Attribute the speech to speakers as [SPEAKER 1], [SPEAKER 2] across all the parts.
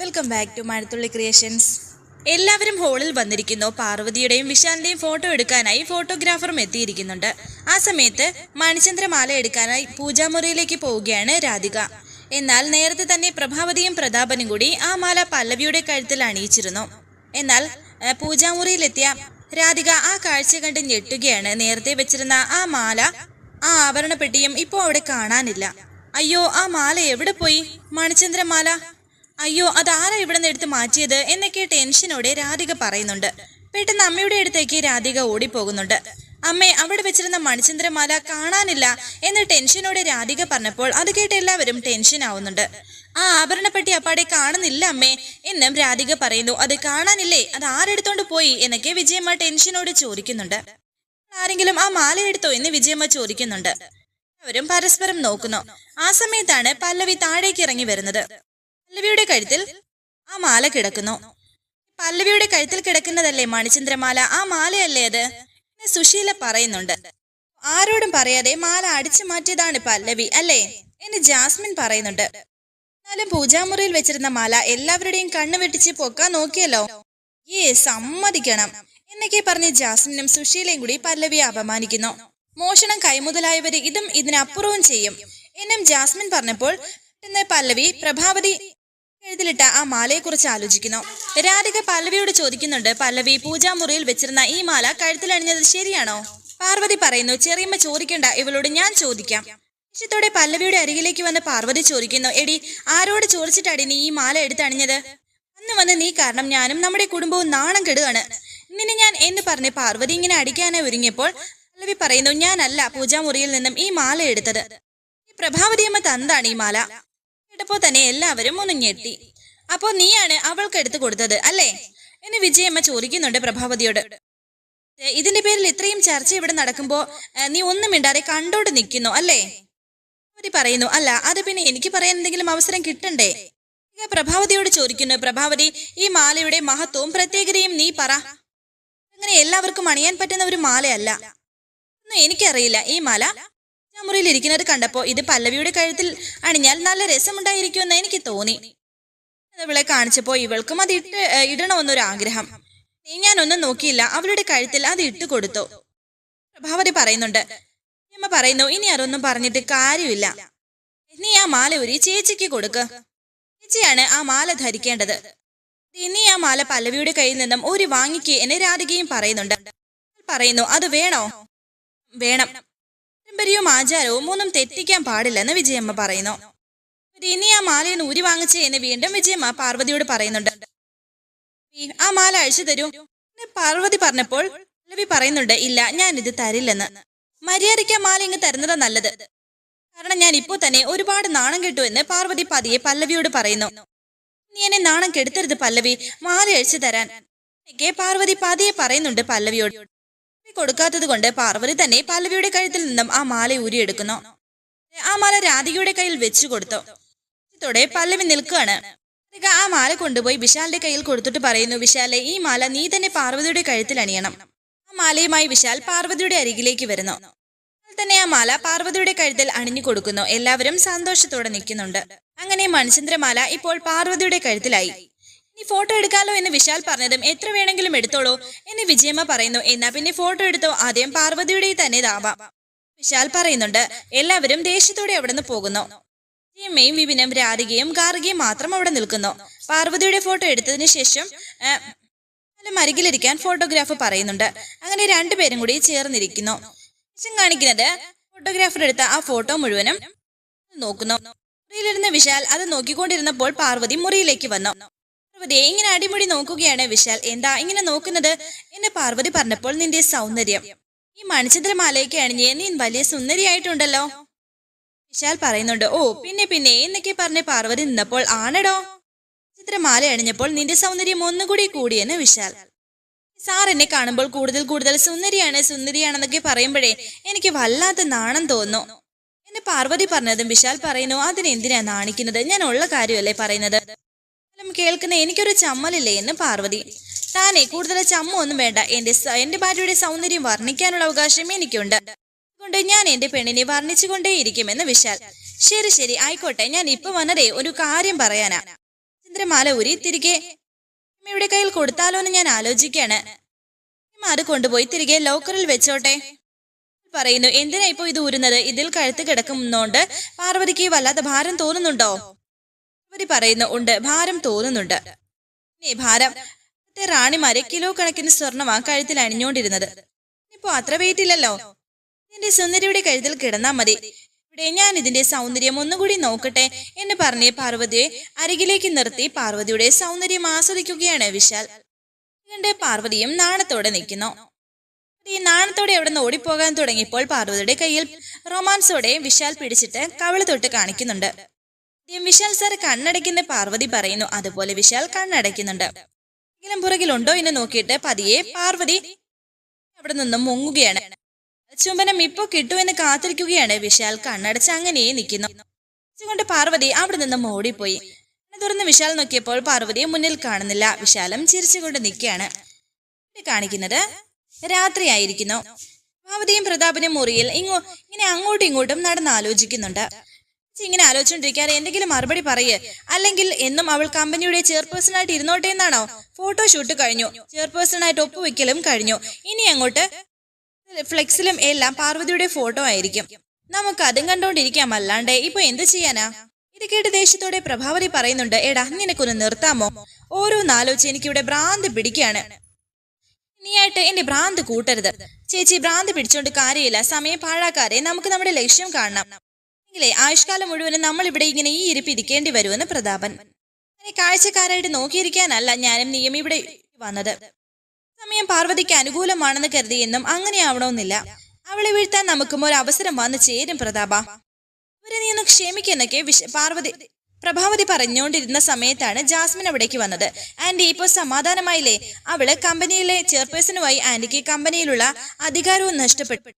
[SPEAKER 1] Welcome back to Mazhathulli creations എല്ലാവരും ഹോളിൽ വന്നിരിക്കുന്നു. പാർവതിയുടെയും വിശാലിന്റെയും ഫോട്ടോ എടുക്കാനായി ഫോട്ടോഗ്രാഫറും എത്തിയിരിക്കുന്നുണ്ട്. ആ സമയത്ത് മണിചന്ദ്രമാല എടുക്കാനായി പൂജാമുറിയിലേക്ക് പോവുകയാണ് രാധിക. എന്നാൽ നേരത്തെ തന്നെ പ്രഭാവതിയും പ്രതാപനും കൂടി ആ മാല പല്ലവിയുടെ കഴുത്തിൽ അണിയിച്ചിരുന്നു. എന്നാൽ പൂജാമുറിയിലെത്തിയ രാധിക ആ കാഴ്ച കണ്ട് ഞെട്ടുകയാണ്. നേരത്തെ വെച്ചിരുന്ന ആ മാല ആ ആഭരണപ്പെട്ടിയും ഇപ്പോൾ അവിടെ കാണാനില്ല. അയ്യോ ആ മാല എവിടെ പോയി? മണിചന്ദ്രമാല അയ്യോ അതാരാ ഇവിടെ നിന്ന് എടുത്ത് മാറ്റിയത്? എന്നൊക്കെ ടെൻഷനോടെ രാധിക പറയുന്നുണ്ട്. പെട്ടെന്ന് അമ്മയുടെ അടുത്തേക്ക് രാധിക ഓടിപ്പോകുന്നുണ്ട്. അമ്മേ അവിടെ വെച്ചിരുന്ന മണിചന്ദ്രമാല കാണാനില്ല എന്ന് ടെൻഷനോടെ രാധിക പറഞ്ഞപ്പോൾ അത് കേട്ട് എല്ലാവരും ടെൻഷൻ ആവുന്നുണ്ട്. ആ ആഭരണപ്പെട്ടി അപ്പാടെ കാണുന്നില്ല അമ്മേ എന്നും രാധിക പറയുന്നു. അത് കാണാനില്ലേ? അത് ആരെടുത്തോണ്ട് പോയി? എന്നൊക്കെ വിജയമ്മ ടെൻഷനോട് ചോദിക്കുന്നുണ്ട്. ആരെങ്കിലും ആ മാല എടുത്തോ എന്ന് വിജയമ്മ ചോദിക്കുന്നുണ്ട്. അവരും പരസ്പരം നോക്കുന്നു. ആ സമയത്താണ് പല്ലവി താഴേക്ക് ഇറങ്ങി വരുന്നത്. പല്ലവിയുടെ കഴുത്തിൽ ആ മാല കിടക്കുന്നു. പല്ലവിയുടെ കഴുത്തിൽ കിടക്കുന്നതല്ലേ മണിചന്ദ്രമാല? ആ മാലയല്ലേ അത്? സുശീല പറയുന്നുണ്ട്. ആരോടും പറയാതെ മാല അടിച്ചു മാറ്റിയതാണ് പല്ലവി അല്ലേ? എന്ന് ജാസ്മിൻ പറയുന്നുണ്ട്. എന്നാലും പൂജാമുറിയിൽ വെച്ചിരുന്ന മാല എല്ലാവരുടെയും കണ്ണു വെട്ടിച്ച് പൊക്കാൻ നോക്കിയല്ലോ. ഏ സമ്മതിക്കണം. എന്നൊക്കെ പറഞ്ഞ് ജാസ്മിനും സുശീലയും കൂടി പല്ലവിയെ അപമാനിക്കുന്നു. മോഷണം കൈമുതലായവര് ഇതും ഇതിനപ്പുറവും ചെയ്യും. എന്നും ജാസ്മിൻ പറഞ്ഞപ്പോൾ പല്ലവി പ്രഭാവതി എഴുതിലിട്ട ആ മാലയെ കുറിച്ച് ആലോചിക്കുന്നു. രാധിക പല്ലവിയോട് ചോദിക്കുന്നുണ്ട് പല്ലവി പൂജാമുറിയിൽ വെച്ചിരുന്ന ഈ മാല കഴുത്തിലണിഞ്ഞത് ശരിയാണോ? പാർവതി പറയുന്നു ചെറിയമ്മ ചോദിക്കണ്ട ഇവളോട് ഞാൻ ചോദിക്കാം. ലക്ഷ്യത്തോടെ പല്ലവിയുടെ അരികിലേക്ക് വന്ന് പാർവതി ചോദിക്കുന്നു എടി ആരോട് ചോദിച്ചിട്ടാടി നീ ഈ മാല എടുത്തണിഞ്ഞത്? അന്ന് വന്ന് നീ കാരണം ഞാനും നമ്മുടെ കുടുംബവും നാണം കെടുകയാണ്. നിന്നെ ഞാൻ എന്ന് പറഞ്ഞ് പാർവതി ഇങ്ങനെ അടിക്കാനായി ഒരുങ്ങിയപ്പോൾ പല്ലവി പറയുന്നു ഞാനല്ല പൂജാമുറിയിൽ നിന്നും ഈ മാല എടുത്തത്. പ്രഭാവതിയമ്മ തന്താണ് ഈ മാല. കേട്ടപ്പോ തന്നെ എല്ലാവരും മുനിഞ്ഞെത്തി അപ്പോ നീയാണ് അവൾക്ക് എടുത്തു കൊടുത്തത് അല്ലേ? എന്ന് വിജയമ്മ ചോദിക്കുന്നുണ്ട് പ്രഭാവതിയോട്. ഇതിന്റെ പേരിൽ ഇത്രയും ചർച്ച ഇവിടെ നടക്കുമ്പോ നീ ഒന്നും മിണ്ടാതെ കണ്ടോട് നിൽക്കുന്നു അല്ലേ? പ്രഭാവതി പറയുന്നു അല്ല അത് പിന്നെ എനിക്ക് പറയാൻ എന്തെങ്കിലും അവസരം കിട്ടണ്ടേ? പ്രഭാവതിയോട് ചോദിക്കുന്നു പ്രഭാവതി ഈ മാലയുടെ മഹത്വവും പ്രത്യേകതയും നീ പറ. അങ്ങനെ എല്ലാവർക്കും അണിയാൻ പറ്റുന്ന ഒരു മാലയല്ല. എനിക്കറിയില്ല ഈ മാല മുറിയിൽ ഇരിക്കുന്നത് കണ്ടപ്പോ ഇത് പല്ലവിയുടെ കഴുത്തിൽ അണിഞ്ഞാൽ നല്ല രസമുണ്ടായിരിക്കുമെന്ന് എനിക്ക് തോന്നി. ഇവളെ കാണിച്ചപ്പോ ഇവൾക്കും അത് ഇട്ട് ഇടണമെന്നൊരു ആഗ്രഹം നീ ഞാനൊന്നും നോക്കിയില്ല അവളുടെ കഴുത്തിൽ അത് ഇട്ട് കൊടുത്തു. പ്രഭാവതി പറയുന്നുണ്ട് അമ്മ പറയുന്നു ഇനി അതൊന്നും പറഞ്ഞിട്ട് കാര്യമില്ല. നീ ആ മാല ഒരു ചേച്ചിക്ക് കൊടുക്ക്. ചേച്ചിയാണ് ആ മാല ധരിക്കേണ്ടത്. നീ ആ മാല പല്ലവിയുടെ കയ്യിൽ നിന്നും ഒരു വാങ്ങിക്ക് എന്നെ രാധികയും പറയുന്നുണ്ട്. പറയുന്നു അത് വേണോ? വേണം. പാരമ്പര്യവും ആചാരവും ഒന്നും തെറ്റിക്കാൻ പാടില്ലെന്ന് വിജയമ്മ പറയുന്നു. ഇനി ആ മാലയെന്ന് ഊരി വാങ്ങിച്ചേ എന്ന് വീണ്ടും വിജയമ്മ പാർവതിയോട് പറയുന്നുണ്ട്. ആ മാല അഴിച്ചു തരും. പാർവതി പറഞ്ഞപ്പോൾ പല്ലവി പറയുന്നുണ്ട് ഇല്ല ഞാൻ ഇത് തരില്ലെന്ന്. മര്യാദയ്ക്ക് മാല ഇങ്ങ് തരുന്നതാ നല്ലത്. കാരണം ഞാൻ ഇപ്പോൾ തന്നെ ഒരുപാട് നാണം കെട്ടു എന്ന് പാർവതി പതിയെ പല്ലവിയോട് പറയുന്നു. നീ എന്നെ നാണം കെടുത്തരുത് പല്ലവി. മാല അഴിച്ചു തരാൻ. പാർവതി പതിയെ പറയുന്നുണ്ട് പല്ലവിയോട്. പല്ലവി കൊടുക്കാത്തത് കൊണ്ട് പാർവതി തന്നെ പല്ലവിയുടെ കഴുത്തിൽ നിന്നും ആ മാല ഊരിയെടുക്കുന്നു. ആ മാല രാധികയുടെ കയ്യിൽ വെച്ചു കൊടുത്തു. ത്തോടെ പല്ലവി നിൽക്കുകയാണ്. രാധിക ആ മാല കൊണ്ടുപോയി വിശാലിന്റെ കയ്യിൽ കൊടുത്തിട്ട് പറയുന്നു വിശാലെ ഈ മാല നീ തന്നെ പാർവതിയുടെ കഴുത്തിൽ അണിയണം. ആ മാലയുമായി വിശാൽ പാർവതിയുടെ അരികിലേക്ക് വരുന്നു. തന്നെ ആ മാല പാർവതിയുടെ കഴുത്തിൽ അണിഞ്ഞു കൊടുക്കുന്നു. എല്ലാവരും സന്തോഷത്തോടെ നിൽക്കുന്നുണ്ട്. അങ്ങനെ മണിചന്ദ്രമാല ഇപ്പോൾ പാർവതിയുടെ കഴുത്തിലായി. ഇനി ഫോട്ടോ എടുക്കാലോ എന്ന് വിശാൽ പറഞ്ഞതും എത്ര വേണമെങ്കിലും എടുത്തോളൂ എന്ന് വിജയമ്മ പറയുന്നു. എന്നാ പിന്നെ ഫോട്ടോ എടുത്തോ? ആദ്യം പാർവതിയുടെ തന്നെ ദാവാ വിശാൽ പറയുന്നുണ്ട് എല്ലാവരും ദേഷ്യത്തോടെ അവിടെ നിന്ന് പോകുന്നു. വിജയമ്മയും വിപിനും രാധികയും ഗാർഗിയും മാത്രം അവിടെ നിൽക്കുന്നു. പാർവതിയുടെ ഫോട്ടോ എടുത്തതിന് ശേഷം മരികിലിരിക്കാൻ ഫോട്ടോഗ്രാഫ് പറയുന്നുണ്ട്. അങ്ങനെ രണ്ടുപേരും കൂടി ചേർന്നിരിക്കുന്നു. ശേഷം കാണിക്കുന്നത് ഫോട്ടോഗ്രാഫർ എടുത്ത ആ ഫോട്ടോ മുഴുവനും നോക്കുന്നു. മുറിയിലിരുന്ന വിശാൽ അത് നോക്കിക്കൊണ്ടിരുന്നപ്പോൾ പാർവതി മുറിയിലേക്ക് വന്നു. പാർവതിയെ ഇങ്ങനെ അടിമുടി നോക്കുകയാണ് വിശാൽ. എന്താ ഇങ്ങനെ നോക്കുന്നത്? എന്നെ പാർവതി പറഞ്ഞപ്പോൾ നിന്റെ സൗന്ദര്യം. ഈ മണിച്ചിത്രമാലയൊക്കെ അണിഞ്ഞ് നീ വലിയ സുന്ദരിയായിട്ടുണ്ടല്ലോ. വിശാൽ പറയുന്നുണ്ട് ഓ പിന്നെ പിന്നെ എന്നൊക്കെ പറഞ്ഞ് പാർവതി നിന്നപ്പോൾ ആണടോ? ചിത്രമാല അണിഞ്ഞപ്പോൾ നിന്റെ സൗന്ദര്യം ഒന്നുകൂടി കൂടിയെന്ന് വിശാൽ. സാർ എന്നെ കാണുമ്പോൾ കൂടുതൽ കൂടുതൽ സുന്ദരിയാണ് സുന്ദരിയാണെന്നൊക്കെ പറയുമ്പോഴേ എനിക്ക് വല്ലാത്ത നാണം തോന്നുന്നു. എന്നെ പാർവതി പറഞ്ഞതും വിശാൽ പറയുന്നു അതിനെന്തിനാ നാണിക്കുന്നത്? ഞാൻ ഉള്ള കാര്യമല്ലേ പറയുന്നത്? കേൾക്കുന്ന എനിക്കൊരു ചമ്മലില്ലേ എന്ന് പാർവതി. താനെ കൂടുതൽ ചമ്മ ഒന്നും വേണ്ട എന്റെ എന്റെ ഭാര്യയുടെ സൗന്ദര്യം വർണിക്കാനുള്ള അവകാശം എനിക്കുണ്ട്. അതുകൊണ്ട് ഞാൻ എന്റെ പെണ്ണിനെ വർണിച്ചുകൊണ്ടേയിരിക്കുമെന്ന് വിശാൽ. ശരി ശരി. ആയിക്കോട്ടെ. ഞാൻ ഇപ്പൊ വന്നതേ ഒരു കാര്യം പറയാനാ. ചന്ദ്രമാല ഉരി തിരികെ അമ്മയുടെ കയ്യിൽ കൊടുത്താലോ എന്ന് ഞാൻ ആലോചിക്കാണ്. അത് കൊണ്ടുപോയി തിരികെ ലോക്കറിൽ വെച്ചോട്ടെ. പറയുന്നു. എന്തിനാ ഇപ്പോ ഇത് ഊരുന്നത്? ഇതിൽ കഴുത്ത് കിടക്കുന്നോണ്ട്. പാർവതിക്ക് വല്ലാത്ത ഭാരം തോന്നുന്നുണ്ടോ? പാർവതി പറയുന്നു ഉണ്ട് ഭാരം തോന്നുന്നുണ്ട്. ഏ ഭാരം റാണിമാരെ കിലോ കണക്കിന് സ്വർണമാ കഴുത്തിൽ അണിഞ്ഞോണ്ടിരുന്നത്. ഇപ്പൊ അത്ര വെയിറ്റ് ഇല്ലല്ലോ. എന്റെ സുന്ദരിയുടെ കഴുത്തിൽ കിടന്നാ മതി. ഇവിടെ ഞാൻ ഇതിന്റെ സൗന്ദര്യം ഒന്നുകൂടി നോക്കട്ടെ എന്ന് പറഞ്ഞ് പാർവതിയെ അരികിലേക്ക് നിർത്തി പാർവതിയുടെ സൗന്ദര്യം ആസ്വദിക്കുകയാണ് വിശാൽ. കണ്ട് പാർവതിയും നാണത്തോടെ നിൽക്കുന്നു ഈ നാണത്തോടെ അവിടെ നിന്ന് ഓടിപ്പോകാൻ തുടങ്ങിയപ്പോൾ പാർവതിയുടെ കയ്യിൽ റൊമാൻസോടെ വിശാൽ പിടിച്ചിട്ട് കവിൾ തൊട്ട് കാണിക്കുന്നുണ്ട്. ആദ്യം വിശാൽ സാർ കണ്ണടയ്ക്കുന്ന പാർവതി പറയുന്നു അതുപോലെ വിശാൽ കണ്ണടയ്ക്കുന്നുണ്ട്. എങ്കിലും പുറകിലുണ്ടോ എന്ന് നോക്കിയിട്ട് പതിയെ പാർവതി അവിടെ നിന്നും മുങ്ങുകയാണ്. ചുംബനം ഇപ്പോ കിട്ടുമെന്ന് കാത്തിരിക്കുകയാണ്. വിശാൽ കണ്ണടച്ച് അങ്ങനെ നിൽക്കുന്നു. കൊണ്ട് പാർവതി അവിടെ നിന്നും ഓടിപ്പോയി തുറന്ന് വിശാൽ നോക്കിയപ്പോൾ പാർവതിയെ മുന്നിൽ കാണുന്നില്ല. വിശാലം ചിരിച്ചുകൊണ്ട് നിൽക്കുകയാണ്. കാണിക്കുന്നത് രാത്രിയായിരിക്കുന്നു. പാർവതിയും പ്രതാപനും മുറിയിൽ ഇങ്ങോ ഇങ്ങനെ അങ്ങോട്ടും ഇങ്ങോട്ടും നടന്ന് ആലോചിക്കുന്നുണ്ട്. ചേച്ചി ഇങ്ങനെ ആലോചിച്ചോണ്ടിരിക്കാറ് എന്തെങ്കിലും മറുപടി പറയേ. അല്ലെങ്കിൽ എന്നും അവൾ കമ്പനിയുടെ ചെയർപേഴ്സൺ ആയിട്ട് ഇരുന്നോട്ടെ എന്നാണോ? ഫോട്ടോ ഷൂട്ട് കഴിഞ്ഞു. ചെയർപേഴ്സൺ ആയിട്ട് ഒപ്പുവെക്കലും കഴിഞ്ഞു. ഇനി അങ്ങോട്ട് ഫ്ലെക്സിലും എല്ലാം പാർവതിയുടെ ഫോട്ടോ ആയിരിക്കും. നമുക്ക് അതും കണ്ടോണ്ടിരിക്കാം അല്ലാണ്ട് ഇപ്പൊ എന്ത് ചെയ്യാനാ? ഇത് കേട്ട് ദേഷ്യത്തോടെ പ്രഭാവതി പറയുന്നുണ്ട് എടാ നിനക്കൊന്ന് നിർത്താമോ? ഓരോന്നാലോചിച്ച് എനിക്കിവിടെ ഭ്രാന്ത് പിടിക്കാണ് നീയായിട്ട് എന്റെ ഭ്രാന്ത് കൂട്ടരുത്. ചേച്ചി ഭ്രാന്ത് പിടിച്ചോണ്ട് കാര്യമില്ല. സമയം പാഴാക്കാതെ നമുക്ക് നമ്മുടെ ലക്ഷ്യം കാണണം. എങ്കിലേ ആയുഷ്കാലം മുഴുവനും നമ്മൾ ഇവിടെ ഇങ്ങനെ ഈ ഇരിപ്പ് ഇരിക്കേണ്ടി വരുമെന്ന് പ്രതാപൻ. അങ്ങനെ കാഴ്ചക്കാരായിട്ട് നോക്കിയിരിക്കാനല്ല ഞാനും നീയും ഇവിടെ വന്നത്. സമയം പാർവതിക്ക് അനുകൂലമാണെന്ന് കരുതി എന്നും അങ്ങനെ ആവണമെന്നില്ല അവളെ വീഴ്ത്താൻ നമുക്കും ഒരു അവസരം വന്നു ചേരും പ്രതാപ. ഇവരെ നീ ഒന്ന് ക്ഷമിക്കുന്നൊക്കെ വിശ പാർവതി പ്രഭാവതി പറഞ്ഞുകൊണ്ടിരുന്ന സമയത്താണ് ജാസ്മിൻ അവിടേക്ക് വന്നത്. ആന്റി ഇപ്പോൾ സമാധാനമായില്ലേ? അവൾ കമ്പനിയിലെ ചെയർപേഴ്സണുമായി ആന്റിക്ക് കമ്പനിയിലുള്ള അധികാരവും നഷ്ടപ്പെട്ടു.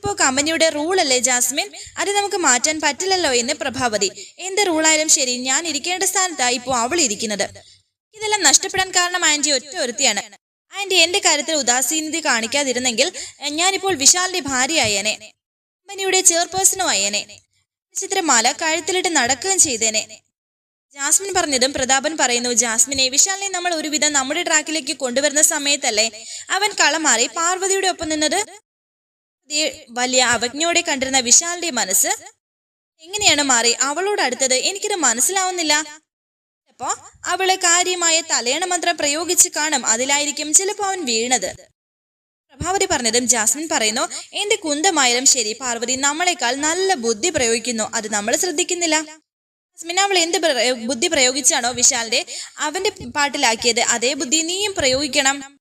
[SPEAKER 1] ഇപ്പോ കമ്പനിയുടെ റൂൾ അല്ലേ ജാസ്മിൻ? അത് നമുക്ക് മാറ്റാൻ പറ്റില്ലല്ലോ എന്ന് പ്രഭാവതി. എന്ത് റൂളായാലും ശരി ഞാൻ ഇരിക്കേണ്ട സ്ഥാനത്താ ഇപ്പോ അവൾ ഇരിക്കുന്നത്. ഇതെല്ലാം നഷ്ടപ്പെടാൻ കാരണം ആന്റി ഒറ്റ ഒരുത്തിയാണ്. ആന്റി എന്റെ കാര്യത്തിൽ ഉദാസീനത കാണിക്കാതിരുന്നെങ്കിൽ ഞാനിപ്പോൾ വിശാലിന്റെ ഭാര്യയായേനെ. കമ്പനിയുടെ ചെയർപേഴ്സണും ആയേനെ ചിത്രമാല കഴുത്തിലിട്ട് നടക്കുകയും ചെയ്തേനെ. ജാസ്മിൻ പറഞ്ഞതും പ്രതാപൻ പറയുന്നു ജാസ്മിനെ വിശാലിനെ നമ്മൾ ഒരുവിധം നമ്മുടെ ട്രാക്കിലേക്ക് കൊണ്ടുവരുന്ന സമയത്തല്ലേ അവൻ കളമാറി പാർവതിയുടെ ഒപ്പം നിന്നത്? വലിയ അവജ്ഞയോടെ കണ്ടിരുന്ന വിശാലിന്റെ മനസ്സ് എങ്ങനെയാണ് മാറി? അവളോട് അടുത്തത് എനിക്കിത് മനസ്സിലാവുന്നില്ല. അപ്പോ അവൾ കാര്യമായ തലയണ മന്ത്രം പ്രയോഗിച്ച് കാണും അതിലായിരിക്കും ചിലപ്പോ അവൻ വീണത്. പ്രഭാവതി പറഞ്ഞതും ജാസ്മിൻ പറയുന്നു എന്റെ കുന്തമായാലും ശരി പാർവതി നമ്മളെക്കാൾ നല്ല ബുദ്ധി പ്രയോഗിക്കുന്നു. അത് നമ്മൾ ശ്രദ്ധിക്കുന്നില്ല. ജാസ്മിൻ അവൾ എന്ത് ബുദ്ധി പ്രയോഗിച്ചാണോ വിശാലിന്റെ അവന്റെ പാട്ടിലാക്കിയത്? അതേ ബുദ്ധി നീയും പ്രയോഗിക്കണം.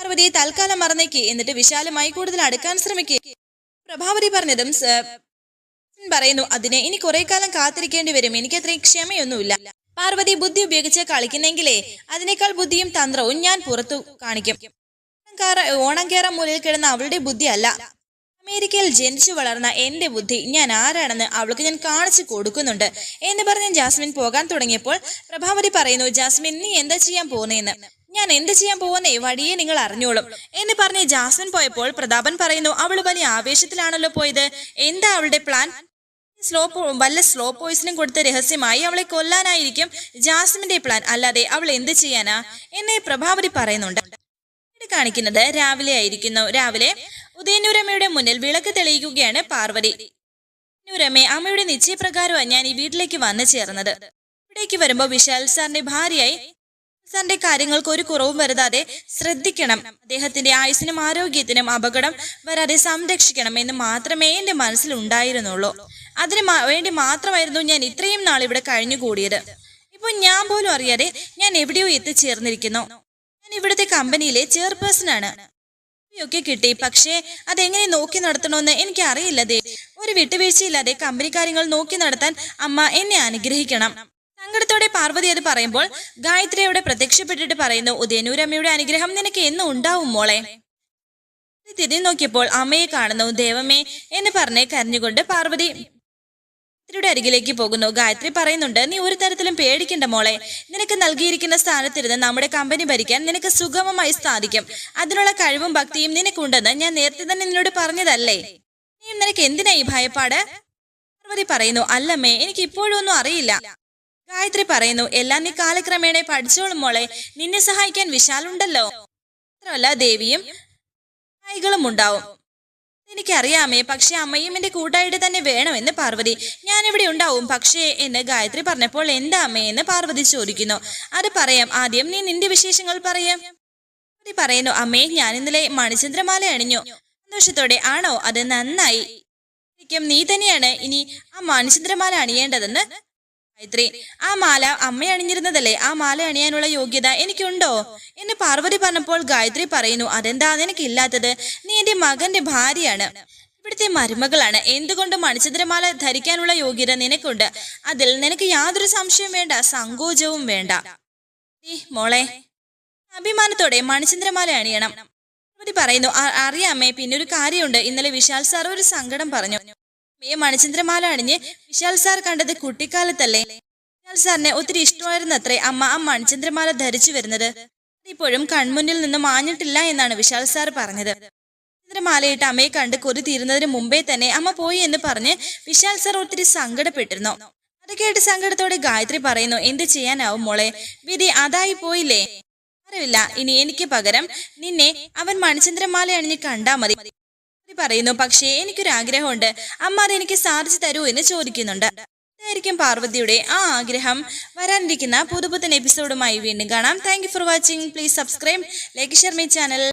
[SPEAKER 1] പാർവതിയെ തൽക്കാലം മറന്നേക്ക്. എന്നിട്ട് വിശാലമായി കൂടുതൽ അടുക്കാൻ ശ്രമിക്കുക പ്രഭാവതി പറഞ്ഞതും പറയുന്നു അതിനെ ഇനി കുറെ കാലം കാത്തിരിക്കേണ്ടി വരും. എനിക്ക് അത്രയും ക്ഷമയൊന്നുമില്ല. പാർവതി ബുദ്ധി ഉപയോഗിച്ച് കളിക്കുന്നെങ്കിലേ അതിനേക്കാൾ ബുദ്ധിയും തന്ത്രവും ഞാൻ പുറത്തു കാണിക്കും. ഓണം കയറാൻ മൂലയിൽ കിടന്ന അവളുടെ ബുദ്ധിയല്ല അമേരിക്കയിൽ ജനിച്ചു വളർന്ന എന്റെ ബുദ്ധി ഞാൻ ആരാണെന്ന് അവൾക്ക് ഞാൻ കാണിച്ചു കൊടുക്കുന്നുണ്ട്. എന്ന് പറഞ്ഞ് ജാസ്മിൻ പോകാൻ തുടങ്ങിയപ്പോൾ പ്രഭാവതി പറയുന്നു ജാസ്മിൻ നീ എന്താ ചെയ്യാൻ പോകുന്നേന്ന്? ഞാൻ എന്ത് ചെയ്യാൻ പോകുന്നേ വഴിയെ നിങ്ങൾ അറിഞ്ഞോളും. എന്ന് പറഞ്ഞ് ജാസ്മിൻ പോയപ്പോൾ പ്രതാപൻ പറയുന്നു അവൾ വലിയ ആവേശത്തിലാണല്ലോ പോയത്. എന്താ അവളുടെ പ്ലാൻ സ്ലോ വല്ല സ്ലോ പോയിസനും കൊടുത്ത രഹസ്യമായി അവളെ കൊല്ലാനായിരിക്കും ജാസ്മിന്റെ പ്ലാൻ അല്ലാതെ അവൾ എന്ത് ചെയ്യാനാ? എന്നെ പ്രഭാവതി പറയുന്നുണ്ട്. കാണിക്കുന്നത് രാവിലെ ആയിരിക്കുന്നു. രാവിലെ ഉദയനൂരമ്മയുടെ മുന്നിൽ വിളക്ക് തെളിയിക്കുകയാണ് പാർവതി. ഉദയനൂരമ്മേ അമ്മയുടെ നിശ്ചയപ്രകാരമാണ് ഞാൻ ഈ വീട്ടിലേക്ക് വന്നു ചേർന്നത്. ഇവിടേക്ക് വരുമ്പോ വിശാൽ സാറിന്റെ ഭാര്യയായി സാറിന്റെ കാര്യങ്ങൾക്ക് ഒരു കുറവും വരുത്താതെ ശ്രദ്ധിക്കണം. അദ്ദേഹത്തിന്റെ ആയുസിനും ആരോഗ്യത്തിനും അപകടം വരാതെ സംരക്ഷിക്കണം എന്ന് മാത്രമേ എന്റെ മനസ്സിൽ ഉണ്ടായിരുന്നുള്ളൂ. അതിന് വേണ്ടി മാത്രമായിരുന്നു ഞാൻ ഇത്രയും നാൾ ഇവിടെ കഴിഞ്ഞുകൂടിയത്. ഇപ്പൊ ഞാൻ പോലും അറിയാതെ ഞാൻ എവിടെയോ എത്തിച്ചേർന്നിരിക്കുന്നു. ഞാൻ ഇവിടുത്തെ കമ്പനിയിലെ ചെയർപേഴ്സൺ ആണ് ഒക്കെ കിട്ടി. പക്ഷേ അതെങ്ങനെ നോക്കി നടത്തണമെന്ന് എനിക്ക് അറിയില്ല ഒരു വിട്ടുവീഴ്ചയില്ലാതെ കമ്പനി കാര്യങ്ങൾ നോക്കി നടത്താൻ അമ്മ എന്നെ അനുഗ്രഹിക്കണം. സങ്കടത്തോടെ പാർവതി അത് പറയുമ്പോൾ ഗായത്രി അവിടെ പ്രത്യക്ഷപ്പെട്ടിട്ട് പറയുന്നു ഉദയനൂരമ്മയുടെ അനുഗ്രഹം നിനക്ക് എന്നും ഉണ്ടാവും മോളെ. തിരി നോക്കിയപ്പോൾ അമ്മയെ കാണുന്നു ദേവമേ എന്ന് പറഞ്ഞ് കരഞ്ഞുകൊണ്ട് പാർവതി ഗായത്രിയുടെ അരികിലേക്ക് പോകുന്നു. ഗായത്രി പറയുന്നുണ്ട് നീ ഒരു തരത്തിലും പേടിക്കണ്ട മോളെ. നിനക്ക് നൽകിയിരിക്കുന്ന സ്ഥാനത്തിരുന്ന് നമ്മുടെ കമ്പനി ഭരിക്കാൻ നിനക്ക് സുഗമമായി സാധിക്കും. അതിനുള്ള കഴിവും ഭക്തിയും നിനക്കുണ്ടെന്ന് ഞാൻ നേരത്തെ തന്നെ നിന്നോട് പറഞ്ഞതല്ലേ. നീ നിനക്ക് എന്തിനാ ഈ ഭയപ്പാട്? പാർവതി പറയുന്നു അല്ലമ്മേ എനിക്ക് ഇപ്പോഴും ഒന്നും അറിയില്ല. ഗായത്രി പറയുന്നു എല്ലാം നീ കാലക്രമേണ പഠിച്ചോളും മോളെ. നിന്നെ സഹായിക്കാൻ വിശാലുണ്ടല്ലോ. മാത്രമല്ല ദേവിയും സഹായികളും ഉണ്ടാവും. എനിക്കറിയാമേ പക്ഷെ അമ്മയും എന്റെ കൂട്ടായിട്ട് തന്നെ വേണമെന്ന് പാർവതി. ഞാനിവിടെ ഉണ്ടാവും പക്ഷേ എന്ന് ഗായത്രി പറഞ്ഞപ്പോൾ എന്താ അമ്മേ? എന്ന് പാർവതി ചോദിക്കുന്നു. അത് പറയാം. ആദ്യം നീ നിന്റെ വിശേഷങ്ങൾ പറയാം. പാർവതി പറയുന്നു അമ്മേ ഞാൻ ഇന്നലെ മണിചന്ദ്രമാല അണിഞ്ഞു. സന്തോഷത്തോടെ ആണോ? അത് നന്നായി. നീ തന്നെയാണ് ഇനി ആ മണിചന്ദ്രമാല അണിയേണ്ടതെന്ന് ഗായത്രി ആ മാല അമ്മ അണിഞ്ഞിരുന്നതല്ലേ? ആ മാല അണിയാനുള്ള യോഗ്യത എനിക്കുണ്ടോ? എന്ന് പാർവതി പറഞ്ഞപ്പോൾ ഗായത്രി പറയുന്നു അതെന്താ? നിനക്കില്ലാത്തത്? നീ എന്റെ മകന്റെ ഭാര്യയാണ്. ഇവിടുത്തെ മരുമകളാണ്. എന്തുകൊണ്ട് മണിചന്ദ്രമാല ധരിക്കാനുള്ള യോഗ്യത നിനക്കുണ്ട്? അതിൽ നിനക്ക് യാതൊരു സംശയവും വേണ്ട സങ്കോചവും വേണ്ട. മോളെ അഭിമാനത്തോടെ മണിചന്ദ്രമാല അണിയണം. പാർവതി പറയുന്നു "അ- അറിയാമേ പിന്നെ ഒരു കാര്യമുണ്ട്. ഇന്നലെ വിശാൽ സാർ ഒരു സങ്കടം പറഞ്ഞു. അമ്മയെ മണിചന്ദ്രമാല അണിഞ്ഞ് വിശാൽ സാർ കണ്ടത് കുട്ടിക്കാലത്തല്ലേ? വിശാൽ സാറിനെ ഒത്തിരി ഇഷ്ടമായിരുന്നത്രേ അമ്മ ആ മണിചന്ദ്രമാല ധരിച്ചു വരുന്നത്. ഇപ്പോഴും കൺമുന്നിൽ നിന്ന് മാഞ്ഞിട്ടില്ല എന്നാണ് വിശാൽ സാർ പറഞ്ഞത്. മണിചന്ദ്രമാലയിട്ട് അമ്മയെ കണ്ട് കൊതി തീരുന്നതിന് മുമ്പേ തന്നെ അമ്മ പോയി എന്ന് പറഞ്ഞ് വിശാൽ സാർ ഒത്തിരി സങ്കടപ്പെട്ടിരുന്നു. അത് കേട്ട് സങ്കടത്തോടെ ഗായത്രി പറയുന്നു എന്ത് ചെയ്യാനാവും മോളെ? വിധി അതായി പോയില്ലേ? അറിവില്ല ഇനി എനിക്ക് പകരം നിന്നെ അവൻ മണിചന്ദ്രമാല അണിഞ്ഞ് കണ്ടാ മതി. പറയുന്നു പക്ഷേ എനിക്കൊരാഗ്രഹമുണ്ട്. അമ്മ അതെനിക്ക് സാധിച്ചു തരൂ എന്ന് ചോദിക്കുന്നുണ്ട്. ഇതായിരിക്കും പാർവതിയുടെ ആ ആഗ്രഹം. വരാനിരിക്കുന്ന പുതുപുത്തൻ എപ്പിസോഡുമായി വീണ്ടും കാണാം. Thank for watching please subscribe like share my channel